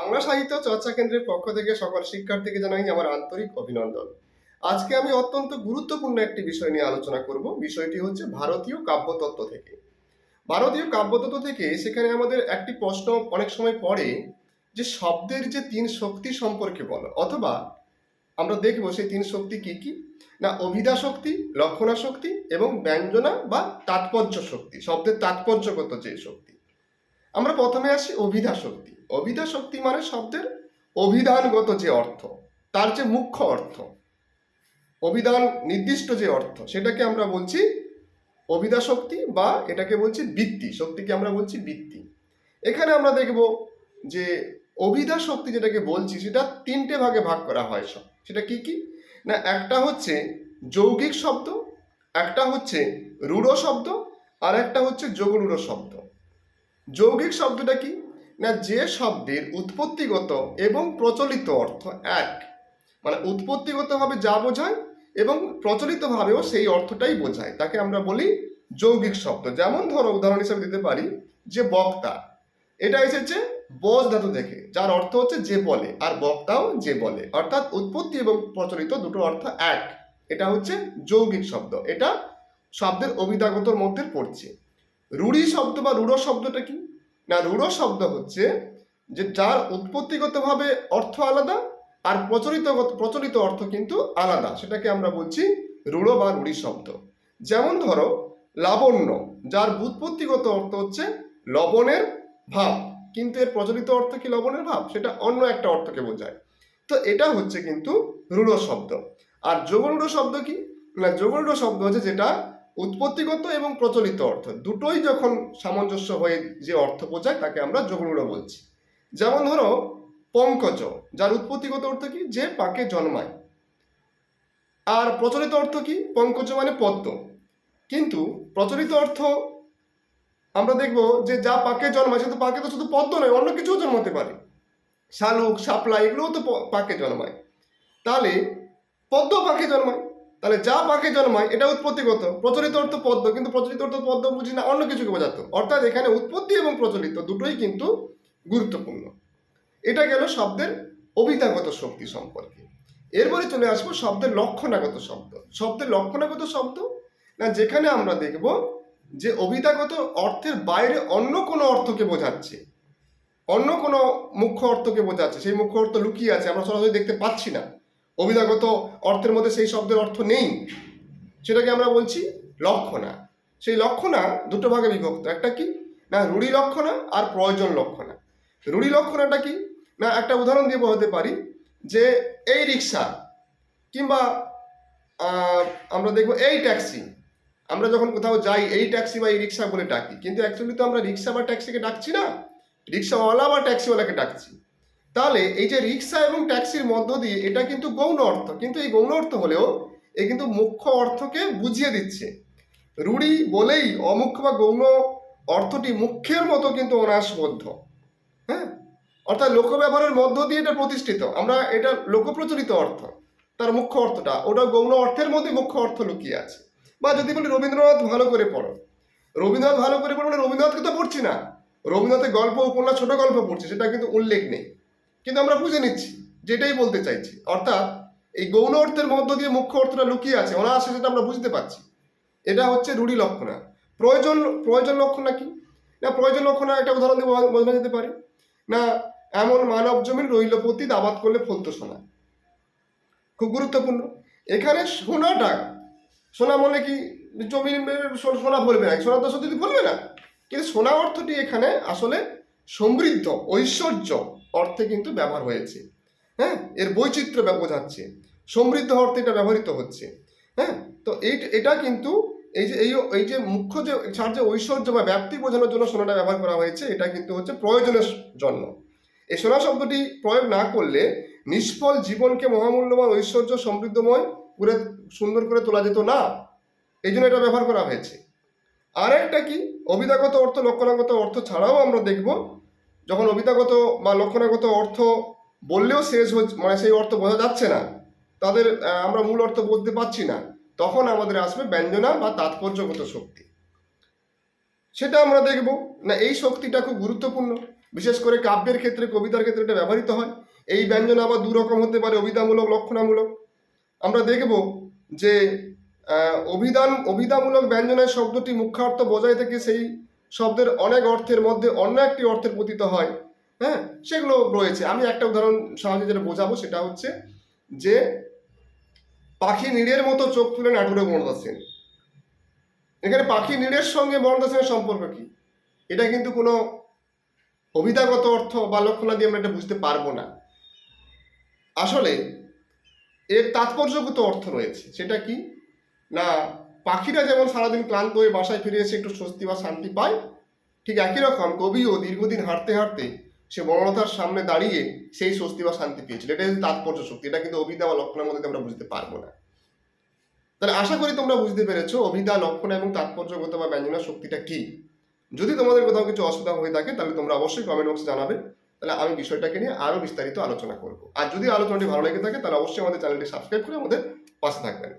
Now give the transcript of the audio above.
বাংলা সাহিত্য চর্চা কেন্দ্রের পক্ষ থেকে সকল শিক্ষার্থীকে জানাই আমার আন্তরিক অভিনন্দন। আজকে আমি অত্যন্ত গুরুত্বপূর্ণ একটি বিষয় নিয়ে আলোচনা করব। বিষয়টি হচ্ছে ভারতীয় কাব্যতত্ত্ব থেকে। ভারতীয় কাব্যতত্ত্ব থেকে সেখানে আমাদের একটি প্রশ্ন অনেক সময় পড়ে যে শব্দের যে তিন শক্তি সম্পর্কে বলো, অথবা আমরা দেখব সেই তিন শক্তি কি কি? না, অভিধা শক্তি, লক্ষণা শক্তি এবং ব্যঞ্জনা বা তাৎপর্য শক্তি, শব্দের তাৎপর্যগত যে শক্তি। আমরা প্রথমে আসি অভিধা শক্তি। অভিধা শক্তি মানে শব্দের অভিধানগত যে অর্থ, তার যে মুখ্য অর্থ। অভিধান নির্দিষ্ট যে অর্থ, সেটাকে আমরা বলছি অভিধা শক্তি বা এটাকে বলছি বৃত্তি, শক্তিকে আমরা বলছি বৃত্তি। এখানে আমরা দেখব যে অভিধা শক্তি যেটাকে বলছি, সেটা তিনটে ভাগে ভাগ করা হয় সব। সেটা কি কি? না, একটা হচ্ছে যৌগিক শব্দ, একটা হচ্ছে রূঢ় শব্দ, আর একটা হচ্ছে যোগরূঢ় শব্দ। যৌগিক শব্দটা কি? না যে শব্দের উৎপত্তিগত এবং প্রচলিত অর্থ এক। মানে উৎপত্তিগতভাবে যা বোঝায় এবং প্রচলিতভাবেও সেই অর্থটাই বোঝায়। তাকে আমরা বলি যৌগিক শব্দ। যেমন ধরো, উদাহরণ হিসেবে দিতে পারি যে বক্তা। এটা এসেছে বজ ধাতু থেকে, যার অর্থ হচ্ছে যে বলে, আর বক্তাও যে বলে। অর্থাৎ উৎপত্তি এবং প্রচলিত দুটো অর্থ এক। এটা হচ্ছে যৌগিক শব্দ। এটা শব্দের অভিধাগতর মধ্যে পড়ছে। রূঢ়ি শব্দ বা রূঢ় শব্দটা কি? না, রূঢ় শব্দ হচ্ছে যে যার উৎপত্তিগতভাবে অর্থ আলাদা আর প্রচলিত প্রচলিত অর্থ কিন্তু আলাদা। সেটাকে আমরা বলছি রূঢ় বা রূঢ়ি শব্দ। যেমন ধরো, লাবণ্য, যার উৎপত্তিগত অর্থ হচ্ছে লবণের ভাব। কিন্তু এর প্রচলিত অর্থ কি লবণের ভাব? সেটা অন্য একটা অর্থকে বোঝায়। তো এটা হচ্ছে কিন্তু রূঢ় শব্দ। আর যোগরূঢ় শব্দ কি? না, যোগরূঢ় শব্দ হচ্ছে যেটা উৎপত্তিগত এবং প্রচলিত অর্থ। দুটোই যখন সামঞ্জস্য হয়ে যে অর্থ বোঝায় তাকে আমরা যোগরূঢ় বলছি। যেমন ধরো, পঙ্কজ, যার উৎপত্তিগত অর্থ কি? যে পাকে জন্মায়। আর প্রচলিত অর্থ কি? পঙ্কজ মানে পদ্ম। কিন্তু প্রচলিত অর্থ আমরা দেখব যে যা পাকে জন্মায়, সে তো পাকে তো শুধু পদ্ম নয়, অন্য কিছুও জন্মাতে পারে। শালুক, শাপলা, এগুলোও তো পাকে জন্মায়। তাহলে পদ্ম পাকে জন্মায়? তাহলে যা পাকে জন্মায়, এটা উৎপত্তিগত প্রচলিত অর্থ পদ্ম, কিন্তু প্রচলিত অর্থ পদ্ম বুঝি না, অন্য কিছুকে বোঝাতো। অর্থাৎ এখানে উৎপত্তি এবং প্রচলিত দুটোই কিন্তু গুরুত্বপূর্ণ। এটা গেল শব্দের অভিধাগত শক্তি সম্পর্কে। এরপরে চলে আসব শব্দের লক্ষণাগত শব্দ। শব্দের লক্ষণাগত শব্দ? না, যেখানে আমরা দেখব যে অভিধাগত অর্থের বাইরে অন্য কোনো অর্থকে বোঝাচ্ছে। অন্য কোনো মুখ্য অর্থকে বোঝাচ্ছে। সেই মুখ্য অর্থ লুকিয়ে আছে, আমরা সরাসরি দেখতে পাচ্ছি না। অভিধাগত অর্থের মধ্যে সেই শব্দের অর্থ নেই। সেটাকে আমরা বলছি লক্ষণা। সেই লক্ষণা দুটো ভাগে বিভক্ত। একটা কি? না, রূঢ়ি লক্ষণা আর প্রয়োজন লক্ষণা। রূঢ়ি লক্ষণাটা কি? না, একটা উদাহরণ দিয়ে বলতে পারি যে এই রিক্সা কিংবা আমরা দেখব এই ট্যাক্সি। আমরা যখন কোথাও যাই, এই ট্যাক্সি বা এই রিক্সা বলে ডাকি। কিন্তু অ্যাকচুয়ালি তো আমরা রিক্সা বা ট্যাক্সিকে ডাকছি না। রিক্সাওয়ালা বা ট্যাক্সিওয়ালাকে ডাকছি। তাহলে এই যে রিক্সা এবং ট্যাক্সির মধ্য দিয়ে এটা কিন্তু গৌণ অর্থ। কিন্তু এই গৌণ অর্থ হলেও এ কিন্তু মুখ্য অর্থকে বুঝিয়ে দিচ্ছে। রুড়ি বলেই অমুখ্য বা গৌণ অর্থটি মুখ্যের মতো কিন্তু অনাসবদ্ধ। হ্যাঁ? অর্থাৎ লোক ব্যবহারের মধ্য দিয়ে এটা প্রতিষ্ঠিত। আমরা এটা লোকপ্রচলিত অর্থ। তার মুখ্য অর্থটা, ওটা গৌণ অর্থের মধ্যে মুখ্য অর্থ লুকিয়ে আছে। বা যদি বলি রবীন্দ্রনাথ ভালো করে পড়ো। রবীন্দ্রনাথ ভালো করে পড়ো মানে রবীন্দ্রনাথকে তো পড়ছি না। রবীন্দ্রনাথের গল্প, উপন্যাস, ছোট গল্প পড়ছি, সেটা কিন্তু উল্লেখ নেই। কিন্তু আমরা বুঝে নিচ্ছি, যেটাই বলতে চাইছি। অর্থাৎ এই গৌণ অর্থের মধ্য দিয়ে মুখ্য অর্থটা লুকিয়ে আছে, অনায়াসে সেটা আমরা বুঝতে পারছি। এটা হচ্ছে রুঢ়ি লক্ষণা। প্রয়োজন প্রয়োজন লক্ষণা কি? না, প্রয়োজন লক্ষণা একটা উদাহরণ দিয়ে বোঝানো যেতে পারে। না, এমন মানব জমিন রইল পতি দাবাত করলে ফলতো সোনা। খুব গুরুত্বপূর্ণ। এখানে সোনাটা সোনা মনে কি? জমির সোনা বলবে না। সোনা তো সত্যি বলবে না। কিন্তু সোনা অর্থটি এখানে আসলে সমৃদ্ধ, ঐশ্বর্য অর্থে কিন্তু ব্যবহার হয়েছে। হ্যাঁ? এর বৈচিত্র্য বোঝাচ্ছে। সমৃদ্ধ অর্থে এটা ব্যবহৃত হচ্ছে। হ্যাঁ? তো এই এটা কিন্তু এই যে এই এই যে মুখ্য যে ছাড় যে ঐশ্বর্য বা ব্যাপ্তি বোঝানোর জন্য সোনাটা ব্যবহার করা হয়েছে, এটা কিন্তু হচ্ছে প্রয়োজনের জন্য। এই সোনা শব্দটি প্রয়োগ না করলে নিষ্ফল জীবনকে মহামূল্যবান ঐশ্বর্য সমৃদ্ধময় করে সুন্দর করে তোলা যেত না। এই জন্য এটা ব্যবহার করা হয়েছে। আর একটা কি? অভিধাগত অর্থ লক্ষণাগত অর্থ ছাড়াও আমরা দেখব, যখন অভিধাগত বা লক্ষণাগত অর্থ বললেও শেষ হচ্ছে মানে সেই অর্থ বোঝা যাচ্ছে না, তাদের আমরা মূল অর্থ বলতে পারছি না, তখন আমাদের আসবে ব্যঞ্জনা বা তাৎপর্যগত শক্তি। সেটা আমরা দেখব। না, এই শক্তিটা খুব গুরুত্বপূর্ণ, বিশেষ করে কাব্যের ক্ষেত্রে, কবিতার ক্ষেত্রে এটা ব্যবহৃত হয়। এই ব্যঞ্জনা আবার দু রকম হতে পারে অভিধামূলক লক্ষণামূলক আমরা দেখব যে অভিধান, অভিধামূলক ব্যঞ্জনের শব্দটি মুখ্যার্থ বজায় থেকে সেই শব্দের অনেক অর্থের মধ্যে অন্য একটি অর্থের পতিত হয়। হ্যাঁ সেগুলো রয়েছে। আমি একটা উদাহরণ সাহায্যে যেটা বোঝাবো, সেটা হচ্ছে যে পাখি নিড়ের মতো চোখ তুলে নাটুরে বনদা সেন এখানে পাখি নিড়ের সঙ্গে বনদা সেনের সম্পর্ক কি? এটা কিন্তু কোনো অভিধাগত অর্থ বা লক্ষণাদি আমরা এটা বুঝতে পারব না। আসলে এর তাৎপর্যগত অর্থ রয়েছে। সেটা কি? না, পাখিরা যেমন সারাদিন ক্লান্ত হয়ে বাসায় ফিরে এসে একটু স্বস্তি বা শান্তি পায়, ঠিক একই রকম কবিও দীর্ঘদিন হাঁটতে হাঁটতে সে বনলতার সামনে দাঁড়িয়ে সেই স্বস্তি বা শান্তি পেয়েছিল। এটা তাৎপর্য শক্তি। এটা কিন্তু অভিধা বা লক্ষণের মধ্যে আমরা বুঝতে পারব না। তাহলে আশা করি তোমরা বুঝতে পেরেছ অভিধা লক্ষণ এবং তাৎপর্যগত বা ব্যঞ্জনা শক্তিটা কি। যদি তোমাদের কোথাও কিছু অসুবিধা হয়ে থাকে, তাহলে তোমরা অবশ্যই কমেন্ট বক্সে জানাবে। তাহলে আমি বিষয়টাকে নিয়ে আরও বিস্তারিত আলোচনা করব। আর যদি আলোচনাটি ভালো লেগে থাকে, তাহলে অবশ্যই আমাদের চ্যানেলটি সাবস্ক্রাইব করে আমাদের পাশে থাকবেন।